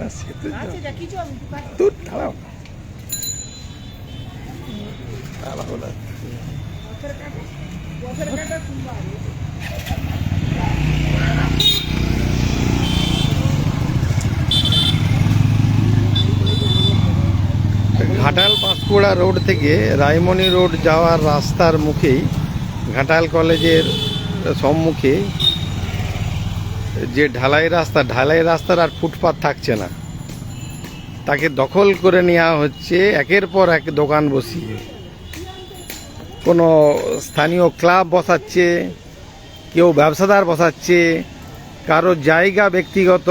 না সে তো। দাঁড়াও। দাঁড়াও না। ঘাটাল পাঁশকুড়া রোড থেকে রায়মণি রোড যাওয়ার রাস্তার মুখেই ঘাটাল কলেজের সম্মুখে যে ঢালাই রাস্তা, ঢালাই রাস্তার আর ফুটপাত থাকছে না। তাকে দখল করে নেওয়া হচ্ছে, একের পর এক দোকান বসিয়ে। কোনো স্থানীয় ক্লাব বসাচ্ছে, কেউ ব্যবসাদার বসাচ্ছে, কারও জায়গা ব্যক্তিগত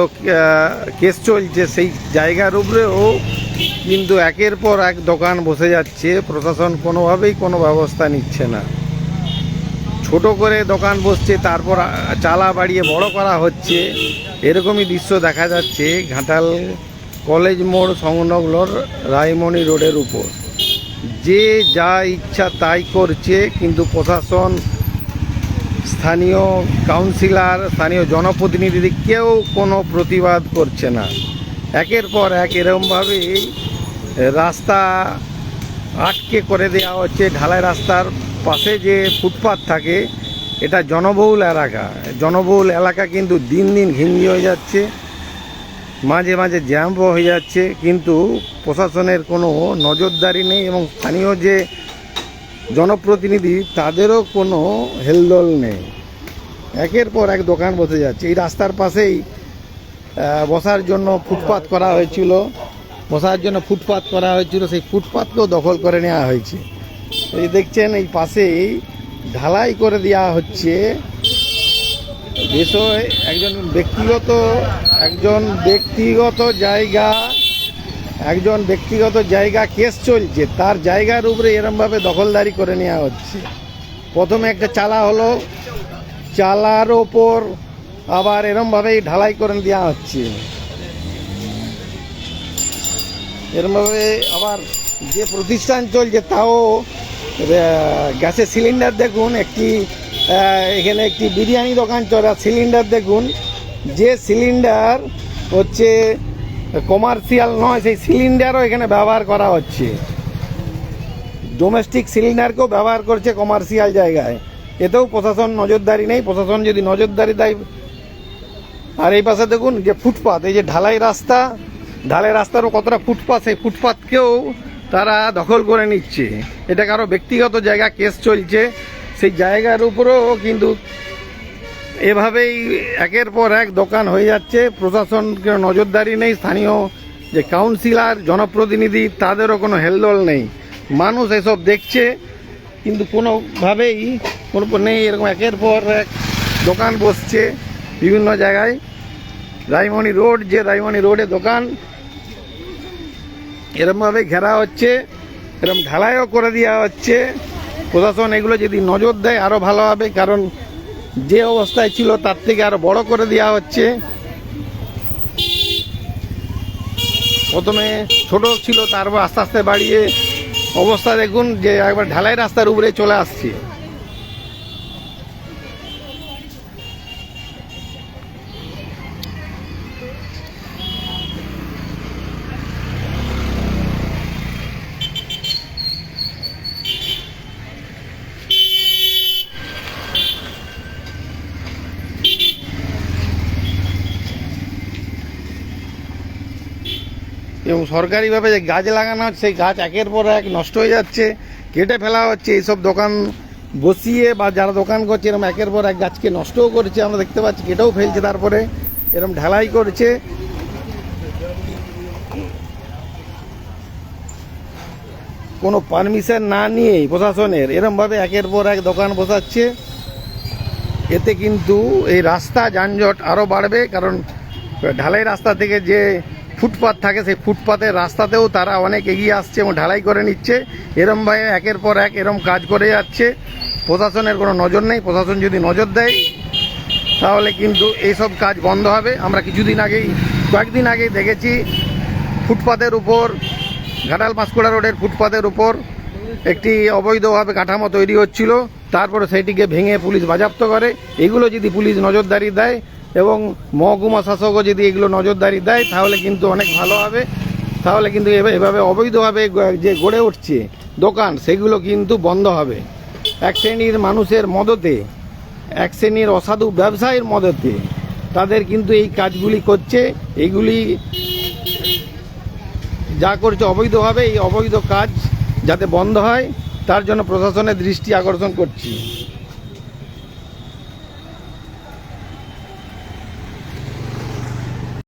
কেস চলছে, সেই জায়গার উপরেও কিন্তু একের পর এক দোকান বসে যাচ্ছে। প্রশাসন কোনোভাবেই কোনো ব্যবস্থা নিচ্ছে না। ছোট করে দোকান বসছে, তারপর চালা বাড়িয়ে বড় করা হচ্ছে। এরকমই দৃশ্য দেখা যাচ্ছে ঘাটাল কলেজ মোড় সংলগ্ন রায়মণি রোডের উপর। যে যা ইচ্ছা তাই করছে, কিন্তু প্রশাসন, স্থানীয় কাউন্সিলর, স্থানীয় জনপ্রতিনিধি কেউ কোনো প্রতিবাদ করছে না। একের পর এক এরকমভাবেই রাস্তা আটকে করে দেওয়া হচ্ছে, ঢালাই রাস্তার পাশে যে ফুটপাত থাকে, এটা জনবহুল এলাকা। জনবহুল এলাকা কিন্তু দিন দিন ঘিঞ্জি হয়ে যাচ্ছে, মাঝে মাঝে জ্যাম্পও হয়ে যাচ্ছে, কিন্তু প্রশাসনের কোনো নজরদারি নেই এবং স্থানীয় যে জনপ্রতিনিধি, তাদেরও কোনো হেলদোল নেই। একের পর এক দোকান বসে যাচ্ছে। এই রাস্তার পাশেই বসার জন্য ফুটপাত করা হয়েছিল। বসার জন্য ফুটপাত করা হয়েছিল, সেই ফুটপাতকেও দখল করে নেওয়া হয়েছে। এই দেখছেন, এই পাশেই ঢালাই করে দেওয়া হচ্ছে। বিষয় একজন ব্যক্তিগত একজন ব্যক্তিগত জায়গা, একজন ব্যক্তিগত জায়গা কেস চলছে। তার জায়গার উপরে এরমভাবে দখলদারি করে নেওয়া হচ্ছে। প্রথমে একটা চালা হলো, চালার ওপর আবার এরমভাবেই ঢালাই করে দেওয়া হচ্ছে। এরমভাবে আবার যে প্রতিষ্ঠান চলছে, তাও গ্যাসের সিলিন্ডার দেখুন, একটি এখানে একটি বিরিয়ানি দোকান চলা সিলিন্ডার দেখুন। যে সিলিন্ডার হচ্ছে কমার্শিয়াল নয়, সেই সিলিন্ডারও এখানে ব্যবহার করা হচ্ছে। ডোমেস্টিক সিলিন্ডারকেও ব্যবহার করছে কমার্শিয়াল জায়গায়। এতেও প্রশাসন নজরদারি নেই, প্রশাসন যদি নজরদারি দেয়। আর এই পাশে দেখুন যে ফুটপাত, এই যে ঢালাই রাস্তা, ঢালাই রাস্তারও কতটা ফুটপাথ সেই ফুটপাতকেও তারা দখল করে নিচ্ছে। এটা কারও ব্যক্তিগত জায়গা কেস চলছে। সেই জায়গার উপরেও কিন্তু এভাবেই একের পর এক দোকান হয়ে যাচ্ছে। প্রশাসনকে নজরদারি নেই, স্থানীয় যে কাউন্সিলর, জনপ্রতিনিধি, তাদেরও কোনো হেলদোল নেই। মানুষ এসব দেখছে, কিন্তু কোনোভাবেই কোনো নেই, এরকম একের পর এক দোকান বসছে বিভিন্ন জায়গায়। রাইমণি রোড, যে রাইমণি রোডে দোকান এরমভাবে ঘেরা হচ্ছে এরকম ঢালাইও করে দেওয়া হচ্ছে। প্রশাসন এগুলো যদি নজর দেয় আরও ভালো হবে, কারণ যে অবস্থায় ছিল তার থেকে আরও বড় করে দেওয়া হচ্ছে। প্রথমে ছোট ছিল, তারপর আস্তে আস্তে বাড়িয়ে অবস্থা দেখুন যে একবার ঢালাই রাস্তার উপরে চলে আসছে। এবং সরকারিভাবে যে গাছ লাগানো হচ্ছে, সেই গাছ একের পর এক নষ্ট হয়ে যাচ্ছে, কেটে ফেলা হচ্ছে, এইসব দোকান বসিয়ে বা যারা দোকান করছে এরকম একের পর এক গাছকে নষ্টও করছে, আমরা দেখতে পাচ্ছি, কেটেও ফেলছে তারপরে এরকম ঢালাই করছে। কোনো পারমিশন না নিয়েই প্রশাসনের, এরমভাবে একের পর এক দোকান বসাচ্ছে। এতে কিন্তু এই রাস্তা যানজট আরও বাড়বে, কারণ ঢালাই রাস্তা থেকে যে ফুটপাত থাকে, সেই ফুটপাতের রাস্তাতেও তারা অনেক এগিয়ে আসছে এবং ঢালাই করে নিচ্ছে। এরমভাবে একের পর এক এরম কাজ করে যাচ্ছে। প্রশাসনের কোনো নজর নেই। প্রশাসন যদি নজর দেয়, তাহলে কিন্তু এইসব কাজ বন্ধ হবে। আমরা কিছুদিন আগেই, কয়েকদিন আগেই দেখেছি, ফুটপাতের উপর, ঘাটাল পাঁশকুড়া রোডের ফুটপাতের উপর একটি অবৈধভাবে কাঠামো তৈরি হচ্ছিল। তারপরে সেটিকে ভেঙে পুলিশ বাজেয়াপ্ত করে। এগুলো যদি পুলিশ নজরদারি দেয় এবং মহকুমা শাসকও যদি এগুলো নজরদারি দেয়, তাহলে কিন্তু অনেক ভালো হবে। তাহলে কিন্তু এভাবে অবৈধভাবে যে গড়ে উঠছে দোকান, সেগুলো কিন্তু বন্ধ হবে। এক শ্রেণির মানুষের মদতে, এক শ্রেণির অসাধু ব্যবসায়ীর মদতে তাদের কিন্তু এই কাজগুলি করছে। এইগুলি যা করছে অবৈধভাবে, এই অবৈধ কাজ যাতে বন্ধ হয়, তার জন্য প্রশাসনের দৃষ্টি আকর্ষণ করছি।